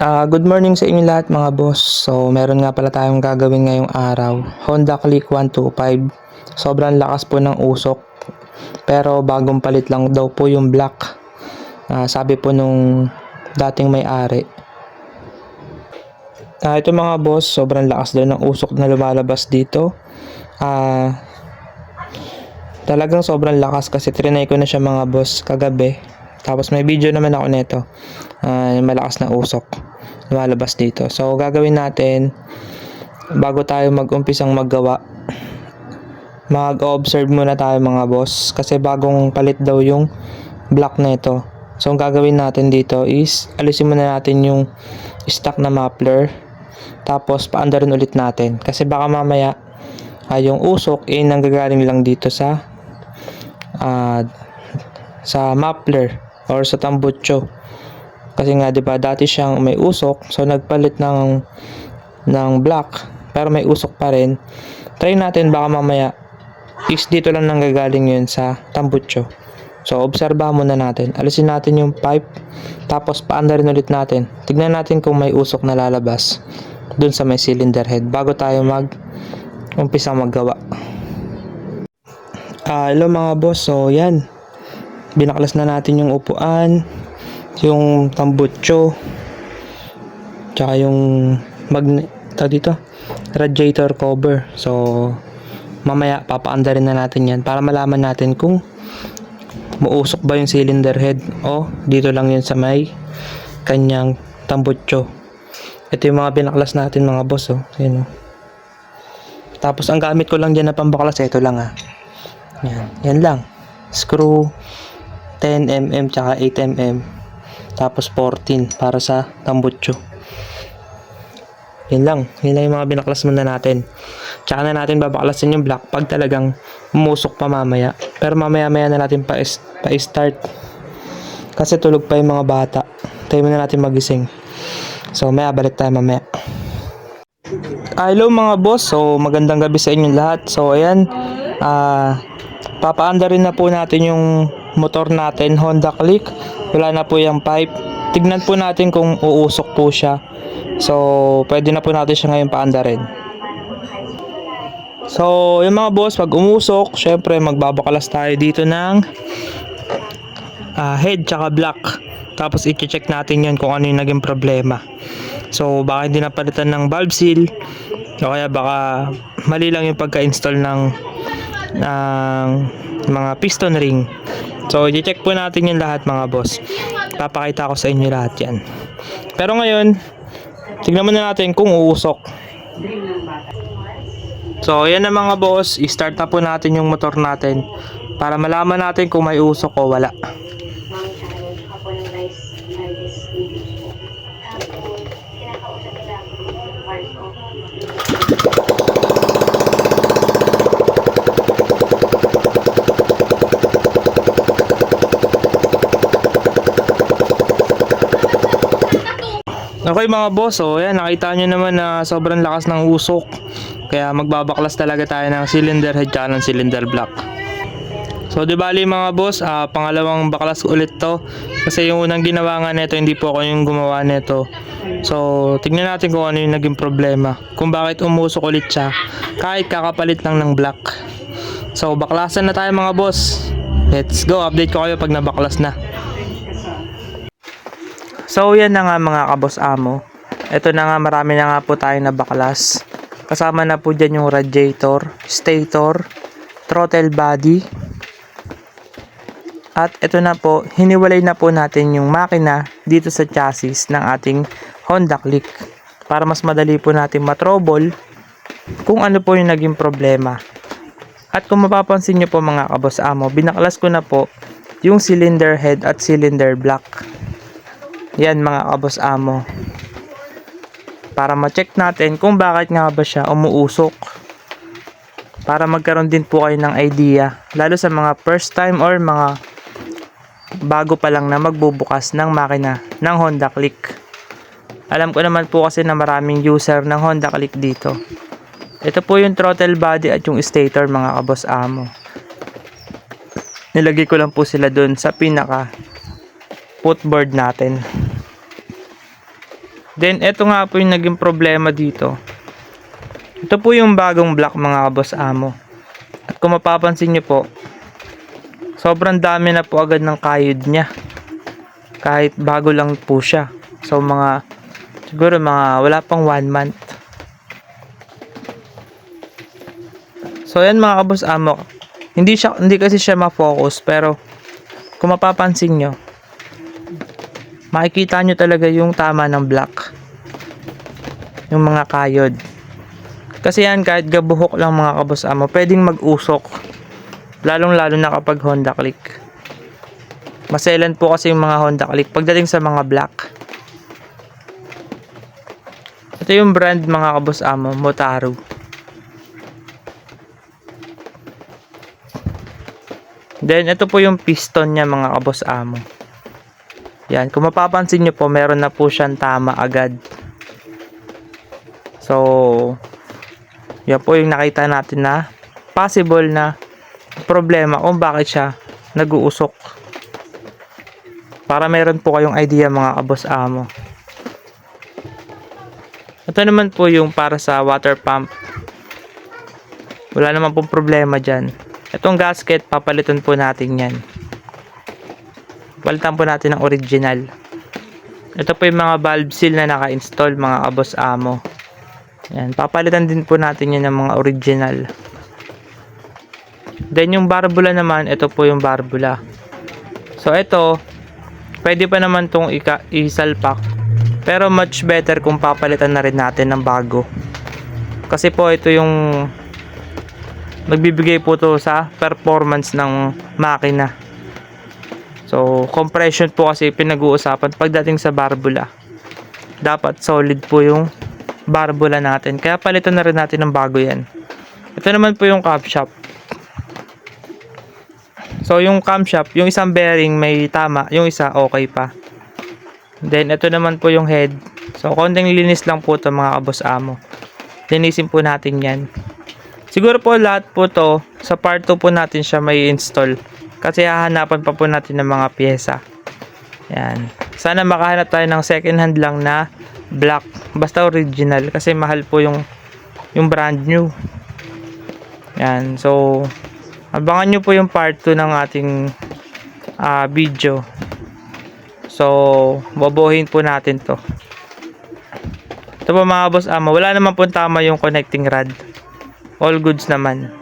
Ah, good morning sa inyo lahat mga boss. So, meron nga pala tayong gagawin ngayong araw. Honda Click 125. Sobrang lakas po ng usok. Pero bagong palit lang daw po yung black. Ah, sabi po nung dating may-ari. Ah, ito mga boss, sobrang lakas daw ng usok na lumalabas dito. Ah, talagang sobrang lakas kasi trinay ko na siya mga boss kagabi. Tapos may video naman ako nito. Yung malakas na usok lumalabas dito. So gagawin natin bago tayo mag-umpisang maggawa. Mag-observe muna tayo mga boss kasi bagong palit daw yung block na ito. So ang gagawin natin dito is alisin muna natin yung stock na muffler tapos paandarin ulit natin kasi baka mamaya ah, yung usok ay nanggagaling lang dito sa ah, sa muffler or sa tambutso. Kasi nga 'di ba dati siyang may usok, so nagpalit ng ng black pero may usok pa rin. Try natin baka mamaya is dito lang nanggagaling yun sa tambutso. So obserbahan muna natin. Alisin natin yung pipe tapos paanda rin ulit natin. Tignan natin kung may usok na lalabas dun sa may cylinder head bago tayo mag umpisa maggawa. Ah, hello mga boss. So, yan. Binaklas na natin yung upuan, yung tambutso, tsaka yung mag dito, radiator cover. So, mamaya papaanda rin na natin yan para malaman natin kung muusok ba yung cylinder head o dito lang yun sa may kanyang tambutso. Ito yung mga binaklas natin mga boss. Oh. Ayan, oh. Tapos ang gamit ko lang dyan na pambaklas, ito lang ah. Yan, yan lang. Screw 10mm tsaka 8mm. Tapos 14 para sa tambutso. Yan lang. Yan lang yung mga binaklas muna natin. Tsaka na natin babaklasin yung black pag talagang umusok pa mamaya. Pero mamaya-maya na natin pa, pa start. Kasi tulog pa yung mga bata. Tayo muna natin magising. So, maya balik tayo mamaya. Hello mga boss. So, magandang gabi sa inyo lahat. So, ayan. Ah, papaanda rin na po natin yung motor natin, Honda Click. Wala na po yung pipe. Tignan po natin kung uusok po siya. So, pwede na po natin siya ngayon paanda rin. So, yung mga boss, pag umusok, syempre magbabakalas tayo dito ng ah, head tsaka block. Tapos i-check natin yan kung ano yung naging problema. So, baka hindi napalitan ng valve seal. O kaya baka mali lang yung pagka-install ng ng mga piston ring. So, i-check po natin yung lahat mga boss. Papakita ko sa inyo lahat yan. Pero ngayon, tignan muna natin kung uusok. So, yan na mga boss. I-start na po natin yung motor natin para malaman natin kung may usok o wala. Okay mga boss, so yan nakita nyo naman na sobrang lakas ng usok. Kaya magbabaklas talaga tayo ng cylinder head at ng cylinder block. So di bali mga boss, ah, pangalawang baklas ulit to. Kasi yung unang ginawa nga nito, hindi po ako yung gumawa nito. So tignan natin kung ano yung naging problema. Kung bakit umusok ulit siya kahit kakapalit lang ng block. So baklasan na tayo mga boss. Let's go, update ko kayo pag nabaklas na. So yan na nga mga kabos amo. Ito na nga marami na nga po tayo na baklas. Kasama na po dyan yung radiator, stator, throttle body. At ito na po, hiniwalay na po natin yung makina dito sa chassis ng ating Honda Click. Para mas madali po natin matrobol kung ano po yung naging problema. At kung mapapansin nyo po mga kabos amo, binaklas ko na po yung cylinder head at cylinder block. Yan mga kabos amo. Para ma-check natin kung bakit nga ba siya umuusok. Para magkaroon din po kayo ng idea. Lalo sa mga first time or mga bago pa lang na magbubukas ng makina ng Honda Click. Alam ko naman po kasi na maraming user ng Honda Click dito. Ito po yung throttle body at yung stator mga kabos amo. Nilagay ko lang po sila dun sa pinaka footboard natin. Then, eto nga po yung naging problema dito. Ito po yung bagong block mga boss amo. At kung mapapansin nyo po, sobrang dami na po agad ng kayod niya. Kahit bago lang po siya. So, mga, siguro mga wala pang one month. So, yan mga kabos amo. Hindi, siya, hindi kasi siya ma-focus, pero kung mapapansin nyo, makikita nyo talaga yung tama ng black. Yung mga kayod. Kasi yan, kahit gabuhok lang mga kabos amo, pwedeng mag-usok. Lalong lalo na kapag Honda Click. Maselan po kasi yung mga Honda Click pagdating sa mga black. Ito yung brand mga kabos amo, Motaro. Then, ito po yung piston niya mga kabos amo. Yan, kung mapapansin nyo po, meron na po siyang tama agad. So, yan po yung nakita natin na possible na problema kung bakit siya nag-uusok. Para meron po kayong idea mga kabos amo. Ito naman po yung para sa water pump. Wala naman pong problema dyan. Itong gasket, papalitan po natin yan. Palitan po natin ng original. Ito po yung mga valve seal na naka-install mga kabos amo. Yan, papalitan din po natin yan ng mga original. Then yung barbula naman, ito po yung barbula. So ito, pwede pa naman tong isalpak. Pero much better kung papalitan na rin natin ng bago. Kasi po ito yung magbibigay po to sa performance ng makina. So, compression po kasi pinag-uusapan pagdating sa barbula. Dapat solid po yung barbula natin. Kaya palitan na rin natin ng bago yan. Ito naman po yung camshaft. So, yung camshaft, yung isang bearing may tama, yung isa okay pa. Then, ito naman po yung head. So, konting linis lang po to mga kabos amo. Linisin po natin yan. Siguro po lahat po to, sa part 2 po natin siya may install. Kasi hahanapan pa po natin ng mga pyesa. Yan. Sana makahanap tayo ng second hand lang na black. Basta original. Kasi mahal po yung, yung brand new. Yan. So, abangan nyo po yung part 2 ng ating ah, video. So, bobohin po natin to. Ito po mga boss ama, wala naman po tama yung connecting rod. All goods naman.